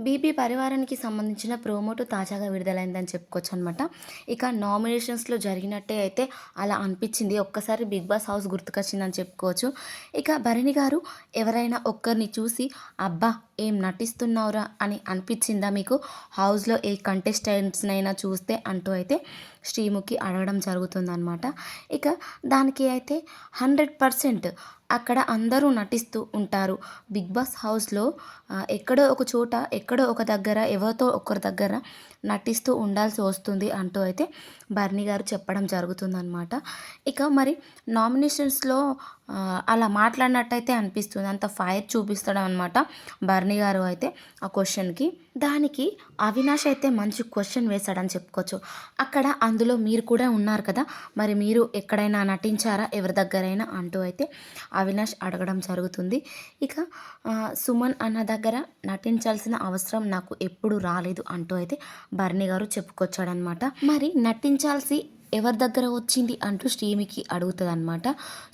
BP పరివారానికి సంబంధించిన ప్రోమోటు తాజాగా విడుదలైందని చెప్పుకోవచ్చు అనమాట ఇక నామినేషన్స్లో జరిగినట్టే అయితే అలా అనిపించింది. ఒక్కసారి బిగ్ బాస్ హౌస్ గుర్తుకొచ్చిందని చెప్పుకోవచ్చు. ఇక భరణి గారు ఎవరైనా ఒక్కరిని చూసి అబ్బా ఏం నటిస్తున్నావురా? అని అనిపించిందా మీకు? హౌస్లో ఏ కంటెస్టెంట్స్నైనా చూస్తే అంటూ అయితే శ్రీముఖి అడగడం జరుగుతుందన్నమాట. ఇక దానికి అయితే హండ్రెడ్ పర్సెంట్ అక్కడ అందరూ నటిస్తూ ఉంటారు. బిగ్ బాస్ హౌస్లో ఎక్కడో ఒక చోట ఎక్కడో ఒక దగ్గర ఎవరితో ఒకరి దగ్గర నటిస్తూ ఉండాల్సి వస్తుంది అంటూ అయితే బర్నీ గారు చెప్పడం జరుగుతుందన్నమాట. ఇక మరి నామినేషన్స్లో అలా మాట్లాడినట్టయితే అనిపిస్తుంది. అంత ఫైర్ చూపిస్తాడు అనమాట బర్నీ గారు అయితే ఆ క్వశ్చన్కి. దానికి అవినాష్ అయితే మంచి క్వశ్చన్ వేశాడని చెప్పుకోవచ్చు. అక్కడ అందులో మీరు కూడా ఉన్నారు కదా మరి మీరు ఎక్కడైనా నటించారా ఎవరి దగ్గరైనా అంటూ అయితే అవినాష్ అడగడం జరుగుతుంది. ఇక సుమన్ అన్న దగ్గర నటించాల్సిన అవసరం నాకు ఎప్పుడు రాలేదు అంటూ అయితే భరణి గారు చెప్పుకొచ్చాడనమాట మరి నటించాల్సి ఎవరి దగ్గర వచ్చింది అంటూ శ్రీమికి అడుగుతుంది అనమాట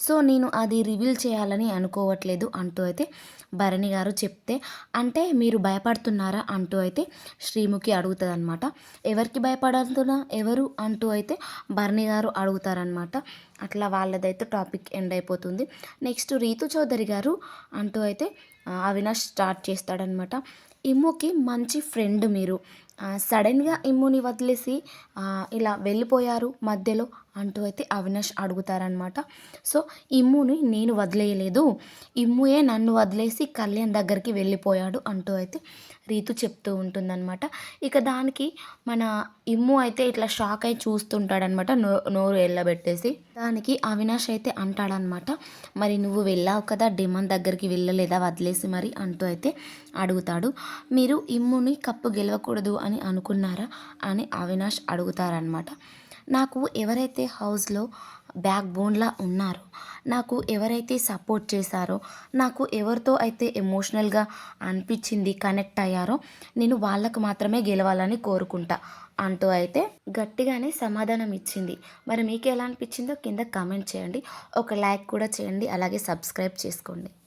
సో నేను అది రివీల్ చేయాలని అనుకోవట్లేదు అంటూ అయితే భరణి గారు చెప్తే అంటే మీరు భయపడుతున్నారా అంటూ అయితే శ్రీముఖి అడుగుతుంది అనమాట ఎవరికి భయపడుతున్నా ఎవరు అంటూ అయితే భరణి గారు అడుగుతారనమాట అట్లా వాళ్ళదైతే టాపిక్ ఎండ్ అయిపోతుంది. నెక్స్ట్ రీతు చౌదరి గారు అంటూ అయితే అవినాష్ స్టార్ట్ చేస్తాడనమాట ఇమ్ముకి మంచి ఫ్రెండ్ మీరు. సడన్గా ఇమ్ముని వదిలేసి ఇలా వెళ్ళిపోయారు. మధ్యలో అంటూ అయితే అవినాష్ అడుగుతారనమాట సో ఇమ్ముని నేను వదిలేయలేదు. ఇమ్ముయే నన్ను వదిలేసి కళ్యాణ్ దగ్గరికి వెళ్ళిపోయాడు అంటూ అయితే రీతు చెప్తూ ఉంటుందన్నమాట. ఇక దానికి మన ఇమ్ము అయితే ఇట్లా షాక్ అయి చూస్తుంటాడనమాట నో నోరు వెళ్ళబెట్టేసి దానికి అవినాష్ అయితే అంటాడనమాట మరి నువ్వు వెళ్ళావు కదా డిమాండ్ దగ్గరికి వెళ్ళలేదా వదిలేసి మరి? అంటూ అయితే అడుగుతాడు. మీరు ఇమ్ముని కప్పు గెలవకూడదు అని అనుకున్నారా అని అవినాష్ అడుగుతారనమాట నాకు ఎవరైతే హౌస్లో బ్యాక్ బోన్లా ఉన్నారో నాకు ఎవరైతే సపోర్ట్ చేశారో నాకు ఎవరితో అయితే ఎమోషనల్గా అనిపించింది కనెక్ట్ అయ్యారో నేను వాళ్ళకు మాత్రమే గెలవాలని కోరుకుంటా. అంటూ అయితే గట్టిగానే సమాధానం ఇచ్చింది. మరి మీకు ఎలా అనిపించిందో కింద కామెంట్ చేయండి. ఒక లైక్ కూడా చేయండి. అలాగే సబ్స్క్రైబ్ చేసుకోండి.